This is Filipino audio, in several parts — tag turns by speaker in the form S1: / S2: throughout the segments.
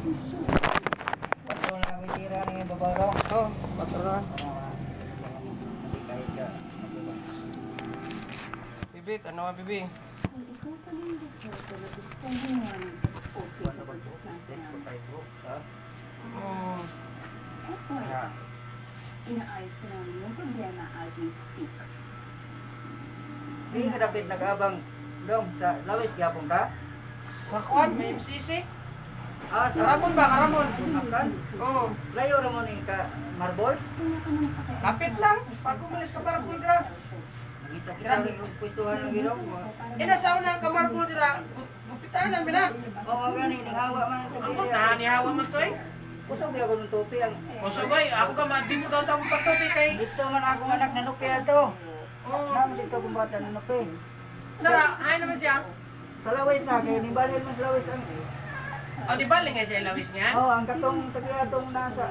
S1: Patro na may tira ng babaw daw.
S2: Oh, patro na. Bibit, ano nga bibi?
S3: Eh, sorry. Inaayos na yung problema as we speak.
S1: Hindi ka dapat nag-abang dong sa lawis gyapon ka.
S2: Sa kuan, may MCC?
S1: Ah, sa
S2: Karamon ba, karamon?
S1: Akan.
S2: Oo.
S1: Layo mo ni ka marbol.
S3: Kaya ka naman
S2: Lapit
S3: sa-
S2: lang. Pag umalis ka para
S3: show.
S1: Nakita kita rin yung pwestuhan ng gilong.
S2: Ina sa una ka marble dira, gu- gupitanan mi na.
S1: Oo, gani ning hawa man ang
S2: Ang
S1: tabi.
S2: puta ni hawa man to eh.
S1: Kusog ako ng topi ang
S2: Kusugay, ako ka ma dito daw tawag pagtupi kay.
S1: dito man ako anak na nupya to.
S2: Oh.
S1: Nam dito kung bata na nupi.
S2: Sara, hay naman siya.
S1: Sa lawis na kay nimbalhin man sa lawis ang
S2: O di ba lingay siya lawis niyan?
S1: Oh, ang katong tagiatong nasa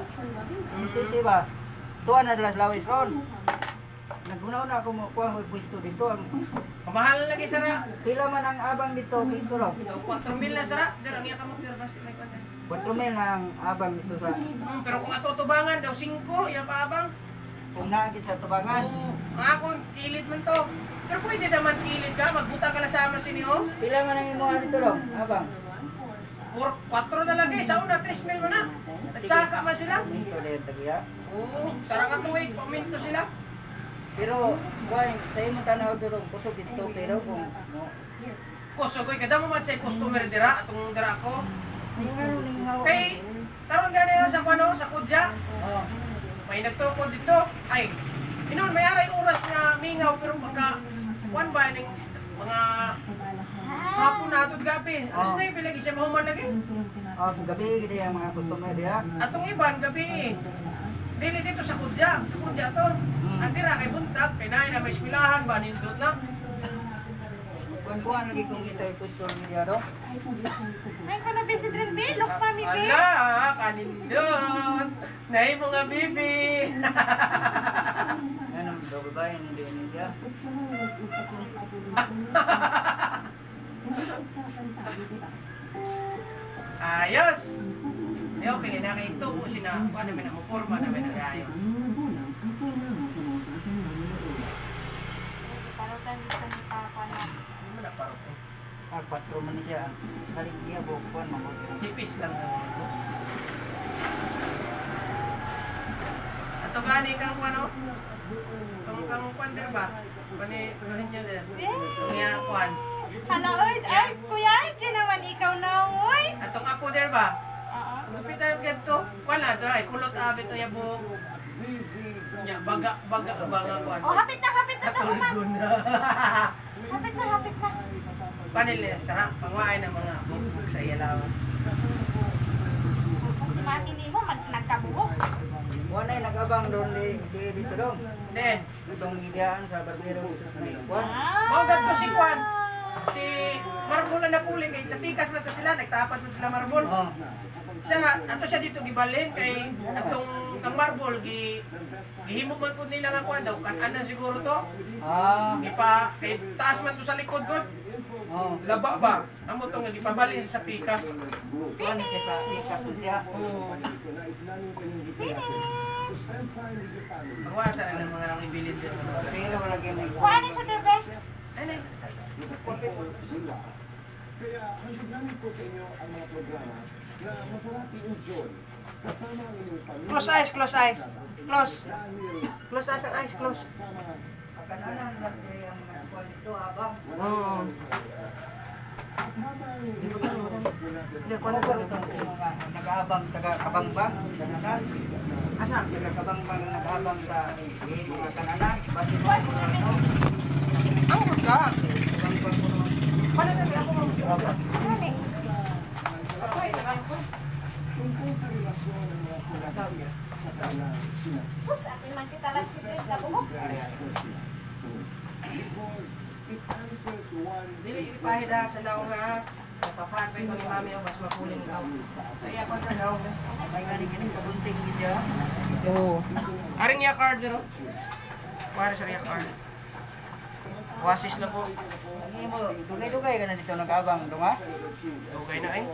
S1: sisi ba. Tuwa na dalas lawis ron. Nagunaw na ako mo kuha mo pwesto dito ang
S2: Kamahal lagi sara.
S1: pila man ang abang dito pwesto.
S2: Do 4 mil na sara. Dira ang iya ka mo basi may kwenta.
S1: 4 mil na ang abang dito sa
S2: Hmm, pero kung ato tubangan daw 5, iya pa abang.
S1: kung naagit sa tubangan.
S2: Oo. Ang akon kilid man to. Pero pwede naman kilid ka, magbuta ka lang sama siniho.
S1: Pila man ang imuha dito raw, abang.
S2: 4 4 na lagi sa una 3 mil man na. Nagsaka man sila.
S1: Minto din tagiya.
S2: Oo, tara ka tuig, paminto sila.
S1: Pero kuan sa imong tanaw dito kusog dito pero kung no.
S2: Kuso koy kada mo man say customer dira atong dira ko.
S1: Ning ning hawa.
S2: Kay karon gani sa kuno sa kudya.
S1: Oh.
S2: May nagtukod dito. Ay, inon may aray oras nga mingaw pero pagka kuan ba mga hapon na atod gabi. Alas
S1: Oh.
S2: na yung lagi siya mahuman lagi.
S1: Oh, gabi gid ang mga customer diha.
S2: Atong iban gabi. Dili dito sa kudya, sa kudya to. Ang dira kay buntag, kay naay na may eskwelahan ba nindot na.
S1: Kuan kuan lagi kung kita pwesto ng diha do.
S4: Ay, ko na busy drin, be. Look, mami, be.
S2: Ala, kanindot. Nay mga bibi.
S1: Ano do babae ng Indonesia.
S2: Ayos. Yo, kini na kay tubo sina. Ano man mo forma na man ayo.
S4: Parutan dito ni Papa na.
S2: Mo na paro.
S1: Ah, patro man siya. Kalik niya.
S2: Tipis lang ang ano. Ato gani kang kuano? Kang kang kuan der ba? Kani kunin niyo der. Kung ya kuan.
S4: Hala, oy. Ay, kuya, dyan naman ikaw na, oy.
S2: Atong apo der ba?
S4: Oo.
S2: Gupitan kadto. Kuan na ay kulot abi to ya buhok. Nya baga baga baga kuan.
S4: Oh, hapit na, hapit na,
S2: na.
S4: Hapit na, hapit na.
S2: Panil sarap pangwain ng mga bumbog sa ilawas.
S4: Sa si mami ni mo, mag- nagkabuhok.
S1: Kuan ay nagabang doon di, di dito dong.
S2: Then,
S1: Itong gidaan sa barbero sa may kuan.
S4: Ah.
S2: Maugat ko si Juan. Na puli kay sa pikas man to sila nagtapas man sila Marbol.
S1: Oh.
S2: Siya na ato siya dito gibalhin kay atong kang Marbol gi gihimo man pud nila nga kuan daw kan anan siguro to.
S1: Ah.
S2: Gipa kay taas man to sa likod gud.
S1: Oh.
S2: Laba ba? Amo to nga gipabalhin sa pikas.
S1: Kuan siya sa ikasun siya.
S2: Oo.
S4: Finish.
S2: Pagwasa na ng mga nang ibilid din.
S1: Pero wala gyud may
S4: Kuha na sa derbe.
S2: Ano?
S5: Kaya handog namin po sa inyo ang mga programa na masarap i-enjoy kasama ang inyong pamilya.
S2: Close eyes, close eyes. Close. Close eyes ang eyes, close.
S1: Pagkananan lang kay ang mga kuan dito abang.
S2: Oo.
S5: habang
S2: Hindi
S1: Ano
S2: ko na
S1: itong mga nag-aabang taga kabangbang kananan.
S2: Asa?
S1: Taga kabangbang nag-aabang sa eh, mga kananan. Basi ano.
S2: Ang ka.
S1: Kabangbang ko naman.
S2: Paano na ako mo?
S1: Abang.
S4: Ano
S2: Ako ay nakain ko.
S5: tungkol sa relasyon ng mga pinatawya sa kanilang sinabi.
S4: Sus, akin man kita lang si Greg na
S5: one
S2: Dili ipahida sa daw nga. Papatay ko ni mami ang mas mapuling daw. Sa iya ko sa daw.
S1: May nga rin yung kabunting.
S2: Oo. Aring iya card dito. Para sa iya card. Wasis na po.
S1: Dugay-dugay ka na dito nag-aabang, dunga?
S2: Okay na eh.